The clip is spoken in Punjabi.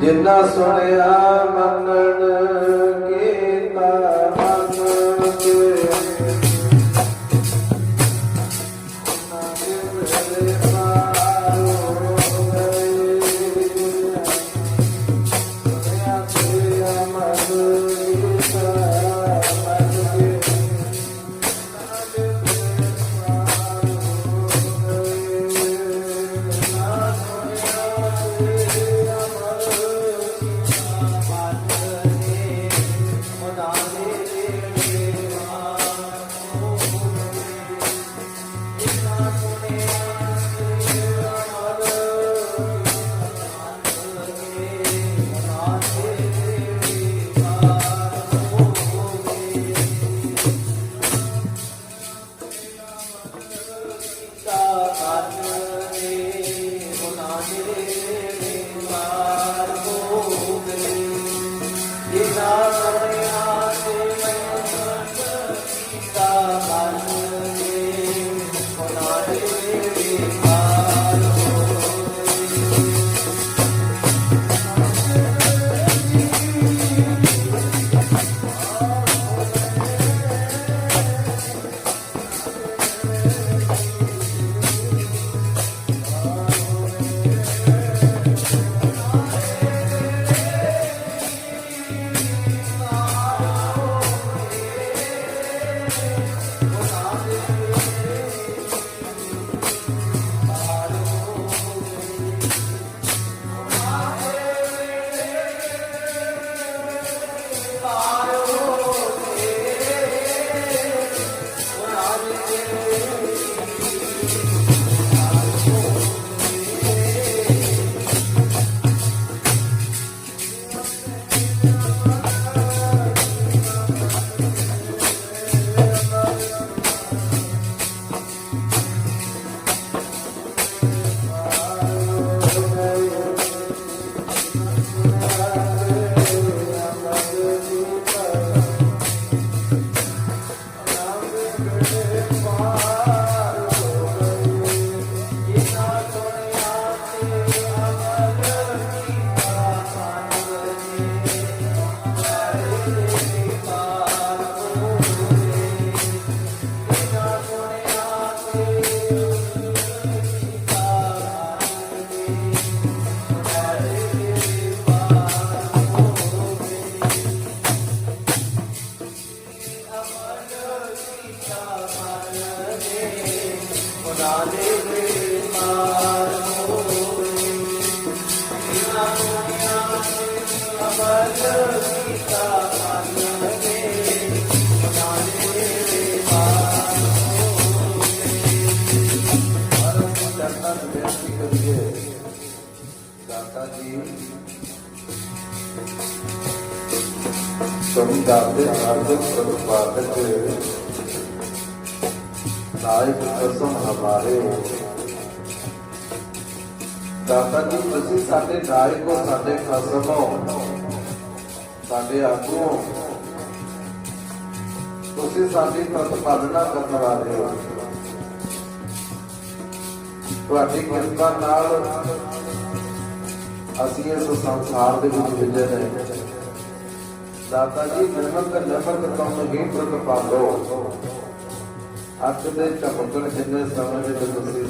ਜਿੰਨਾ ਸੁਣਿਆ ਮੰਨਣ ਕੀਤਾ ਮੰਨ ਕੇ ਚਰਨਾਂ ਦੇ ਬੇਨਤੀ ਕਰੀਏ ਦਾਤਾ ਜੀ ਸਭੀ ਦਾਤੇ ਆਰਜਨ ਦਾਤਾ ਜੀ ਤੁਸੀਂ ਸਾਡੇ ਨਾਇਕ ਹੋ ਸਾਡੇ ਕਸਮ ਹੋ। ਸਾਡੇ ਆਗੂ ਹੋ। ਤੁਸੀਂ ਸਾਡੀ ਪ੍ਰਤਪਾਦਨਾ ਕਰਨ ਵਾਲੇ ਹੋ। ਤੁਹਾਡੀ ਕਿਰਪਾ ਨਾਲ ਅਸੀਂ ਇਸ ਸੰਸਾਰ ਦੇ ਵਿੱਚ ਵਿਜੇ ਨੇ। ਦਾਤਾ ਜੀ ਨਿਰਮਤ ਨਿਰਮਤ ਕੰਮ ਹੀ ਪ੍ਰਤਪਾਦੋ ਅੱਜ ਦੇ ਚਮਕਣ ਜਿੰਨੇ ਸਮੇਂ ਦੇ ਵਿੱਚ ਤੁਸੀਂ